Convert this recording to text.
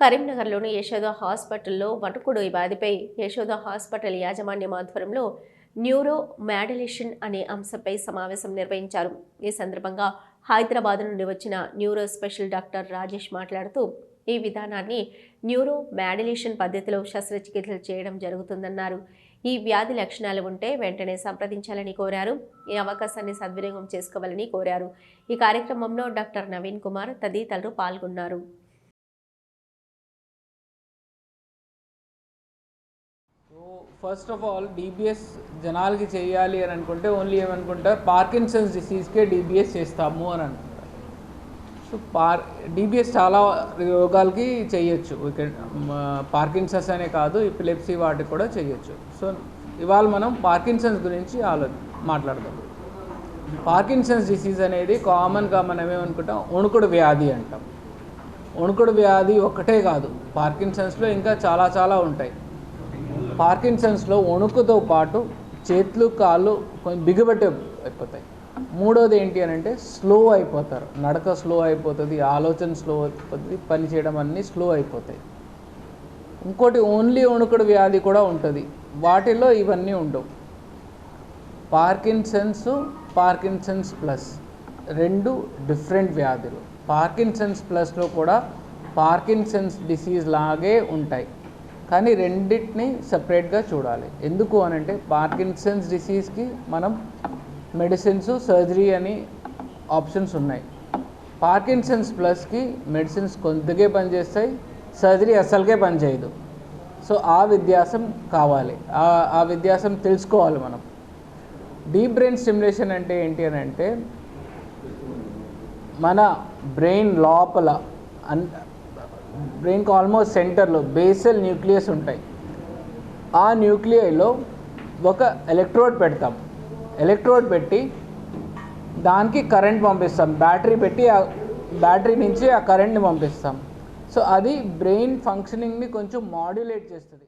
కరీంనగర్లోని యశోద హాస్పిటల్లో వటుకుడు వ్యాధిపై యశోద హాస్పిటల్ యాజమాన్యం ఆధ్వర్యంలో న్యూరో మ్యాడలేషన్ అనే అంశంపై సమావేశం నిర్వహించారు. ఈ సందర్భంగా హైదరాబాద్ నుండి వచ్చిన న్యూరో స్పెషల్ డాక్టర్ రాజేష్ మాట్లాడుతూ ఈ విధానాన్ని న్యూరో మ్యాడలేషన్ పద్ధతిలో శస్త్రచికిత్సలు చేయడం జరుగుతుందన్నారు. ఈ వ్యాధి లక్షణాలు ఉంటే వెంటనే సంప్రదించాలని కోరారు. ఈ అవకాశాన్ని సద్వినియోగం చేసుకోవాలని కోరారు. ఈ కార్యక్రమంలో డాక్టర్ నవీన్ కుమార్ తదితరులు పాల్గొన్నారు. ఫస్ట్ ఆఫ్ ఆల్ డీబీఎస్ జనాలకి చేయాలి అని అనుకుంటే ఓన్లీ ఏమనుకుంటారు? పార్కిన్సన్స్ డిసీజ్కే డీబీఎస్ చేస్తాము అని అనుకుంటారు. సో పార్ డీబీఎస్ చాలా రోగాలకి చేయొచ్చు. పార్కిన్సన్స్ అనే కాదు ఎపిలెప్సీ వాటికి కూడా చేయొచ్చు. సో ఇవాళ మనం పార్కిన్సన్స్ గురించి ఆలో మాట్లాడదాం. పార్కిన్సన్స్ డిసీజ్ అనేది కామన్గా మనం ఏమనుకుంటాం? వణుకుడు వ్యాధి అంటాం. వణుకుడు వ్యాధి ఒక్కటే కాదు. పార్కిన్సన్స్లో ఇంకా చాలా చాలా ఉంటాయి. పార్కిన్సన్స్లో వణుకుతో పాటు చేతులు కాళ్ళు కొంచెం బిగబెట్టే అయిపోతాయి. మూడోది ఏంటి అని అంటే స్లో అయిపోతారు. నడక స్లో అయిపోతుంది ఆలోచన స్లో అయిపోతుంది పని చేయడం అన్నీ స్లో అయిపోతాయి. ఇంకోటి ఓన్లీ వణుకుడు వ్యాధి కూడా ఉంటుంది. వాటిల్లో ఇవన్నీ ఉండవు. పార్కిన్సన్స్ పార్కిన్సన్స్ ప్లస్ రెండు డిఫరెంట్ వ్యాధులు. పార్కిన్సన్స్ ప్లస్లో కూడా పార్కిన్సన్స్ డిసీజ్ లాగే ఉంటాయి. కానీ రెండింటిని సపరేట్గా చూడాలి. ఎందుకు అనంటే పార్కిన్సన్స్ డిసీజ్కి మనం మెడిసిన్స్ సర్జరీ అని ఆప్షన్స్ ఉన్నాయి. పార్కిన్సన్స్ ప్లస్కి మెడిసిన్స్ కొంతకే పనిచేస్తాయి సర్జరీ అస్సలకే పనిచేయదు సో ఆ వ్యత్యాసం కావాలి. ఆ- ఆ వ్యత్యాసం తెలుసుకోవాలి మనం. డీప్ బ్రెయిన్ స్టిమ్యులేషన్ అంటే ఏంటి అని అంటే మన బ్రెయిన్ లోపల అన్ బ్రెయిన్కి ఆల్మోస్ట్ సెంటర్లో బేసల్ న్యూక్లియస్ ఉంటాయి. ఆ న్యూక్లియైలో ఒక ఎలక్ట్రోడ్ పెడతాం. ఎలక్ట్రోడ్ పెట్టి దానికి కరెంట్ పంపిస్తాం. బ్యాటరీ పెట్టి ఆ బ్యాటరీ నుంచి ఆ కరెంట్ని పంపిస్తాం. సో అది బ్రెయిన్ ఫంక్షనింగ్ని కొంచెం మాడ్యులేట్ చేస్తుంది.